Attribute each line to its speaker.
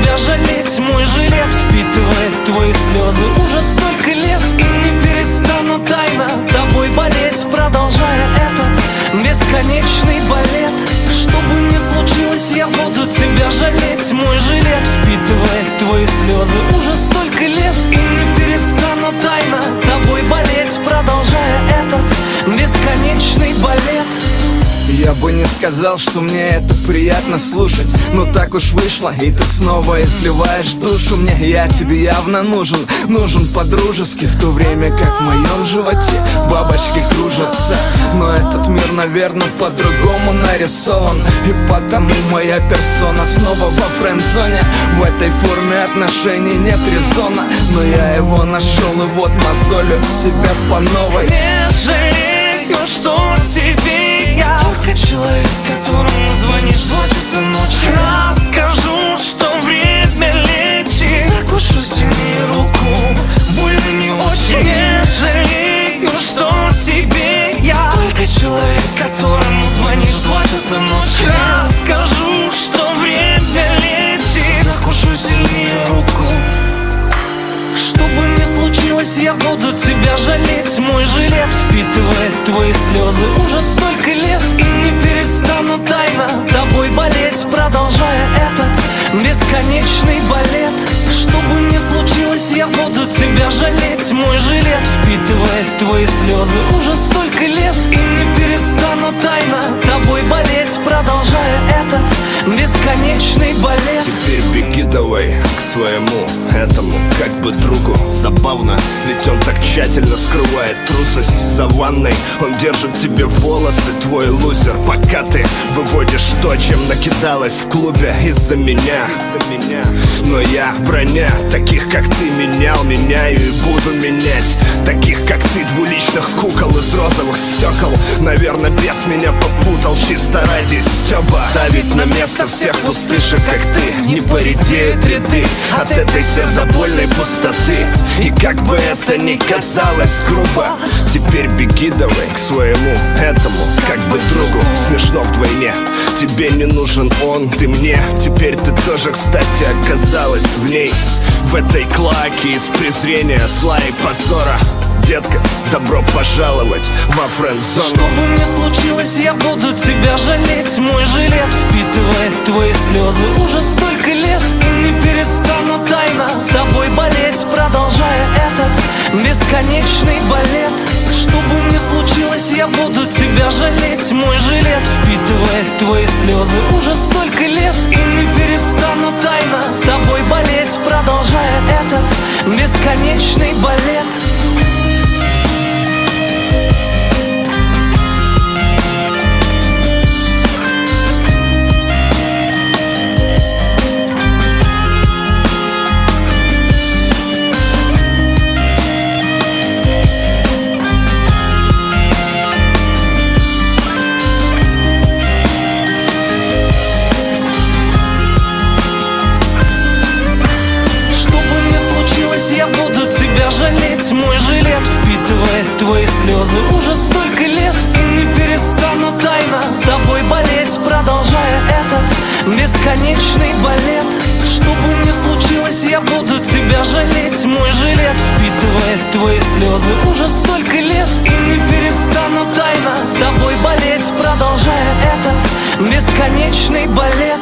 Speaker 1: тебя жалеть. Мой жилет впитывает твои слезы. Уже столько лет и не перестану тайно Тобой болеть, продолжая этот бесконечный
Speaker 2: бой. Не сказал, что мне это приятно слушать. Но так уж вышло, и ты снова изливаешь душу мне. Я тебе явно нужен, нужен по-дружески В то время как в моем животе бабочки кружатся. Но этот мир, наверное, по-другому нарисован. И потому моя персона снова во френд-зоне. В этой форме отношений нет резона. Но я его нашел и вот мозолю себя по новой.
Speaker 1: Не жалею, что тебе человек, которому звонишь два часа ночи. Расскажу, что время лечит. Закушу сильнее руку, больно не очень. Не жалею, что тебе я. Только человек, которому звонишь два часа ночи. Расскажу, что время лечит. Закушу сильнее руку. Что бы ни случилось, я буду тебя жалеть. Мой жилет впитывает твои слезы уже столько лет. И перестану тайно тобой болеть Продолжая этот бесконечный балет. Что бы ни случилось, я буду тебя жалеть. Мой жилет впитывает твои слезы уже столько лет. И не перестану тайно тобой болеть Продолжая этот бесконечный балет
Speaker 3: к своему этому как бы другу. Забавно, ведь он так тщательно скрывает трусость за ванной. Он держит тебе волосы, твой лузер Пока ты выводишь то, чем накидалась в клубе из-за меня. Но я броня таких, как ты менял, меняю и буду менять. Таких, как ты, двуличных кукол из розовых стекол. Наверное, без меня попутал чисто ради стеба Ставить на место всех пустышек, как ты Не поредеют ряды от этой сердобольной пустоты. И как бы это ни казалось грубо Теперь беги давай к своему этому как бы другу. Смешно вдвойне. Тебе не нужен он, ты мне. Теперь ты тоже, кстати, оказалась в ней. В этой клаке из презрения, зла и позора. Детка, добро пожаловать во френд-зону.
Speaker 1: Что бы ни случилось, я буду тебя жалеть. Мой жилет впитывает твои слезы. Уже столько лет перестану тайно тобой болеть Продолжая этот бесконечный балет. Что бы ни случилось, я буду тебя жалеть. Мой жилет впитывает твои слезы уже столько лет. И не перестану тайно тобой болеть Продолжая этот бесконечный балет жалеть Мой жилет впитывает твои слезы. Уже столько лет И не перестану тайно тобой болеть Продолжая этот бесконечный балет. Что бы ни случилось, я буду тебя жалеть. Мой жилет впитывает твои слезы. Уже столько лет И не перестану тайно тобой болеть Продолжая этот бесконечный балет